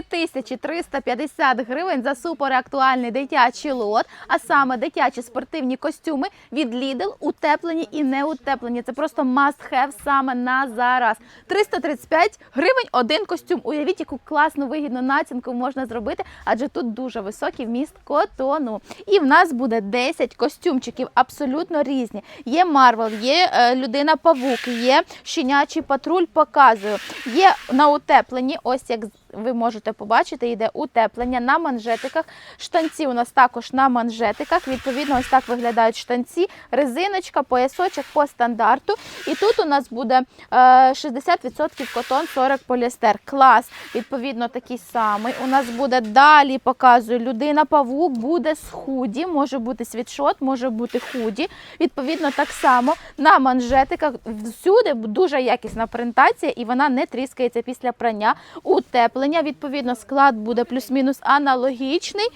3350 гривень за суперактуальний дитячий лот, а саме дитячі спортивні костюми від Lidl, утеплені і не утеплені. Це просто must have саме на зараз. 335 гривень один костюм. Уявіть, яку класну вигідну націнку можна зробити, адже тут дуже високий вміст котону. І в нас буде 10 костюмчиків, абсолютно різні. Є Марвел, є е, людина Павук, є щенячий патруль. Показую. Є на утепленні, ось як ви можете побачити, йде утеплення на манжетиках. Штанці у нас також на манжетиках. Відповідно, ось так виглядають штанці, резиночка, поясочок по стандарту. І тут у нас буде е, 60% котон, 40 поліестер. Клас, відповідно, такий самий. У нас буде далі, показую, людина павук буде з худі, може бути світшот, може бути худі. Відповідно, так само на манжетиках всюди дуже якісна принтація, і вона не тріскається після прання. Утеплення, відповідно, склад буде плюс-мінус аналогічний.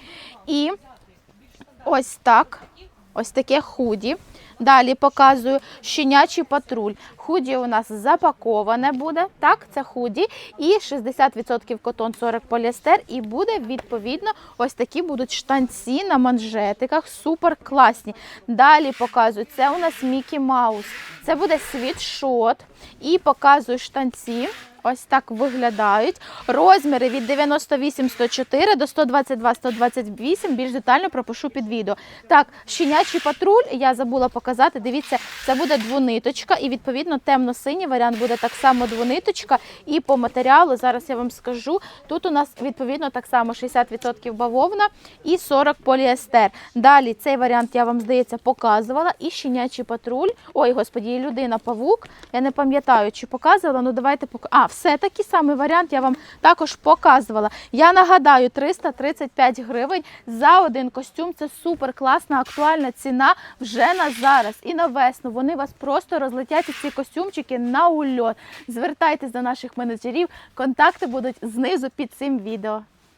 І ось так. Ось таке худі. Далі показую щенячий патруль. Худі у нас запаковане буде. Так, це худі. І 60% котон, 40 поліестер. І буде відповідно ось такі будуть штанці на манжетиках. Супер класні. Далі показую. Це у нас Мікі Маус. Це буде світшот. І показую штанці. Ось так виглядають. Розміри від 98-104 до 122-128. Більш детально пропишу під відео. Так, щенячий патруль, я забула показати. Дивіться, це буде двониточка, і відповідно темно-синій варіант буде так само двониточка. І по матеріалу зараз я вам скажу. Тут у нас відповідно так само 60% бавовна і 40 поліестер. Далі цей варіант я вам здається показувала. І щенячий патруль. Ой, господі, людина павук. Я не пам'ятаю, чи показувала. Ну давайте пок... А, все такий самий варіант я вам також показувала. Я нагадаю, 335 гривень за один костюм. Це супер класна, актуальна ціна вже на зараз і на весну. Вони вас просто розлетять ці костюмчики на ульот. Звертайтесь до наших менеджерів. Контакти будуть знизу під цим відео.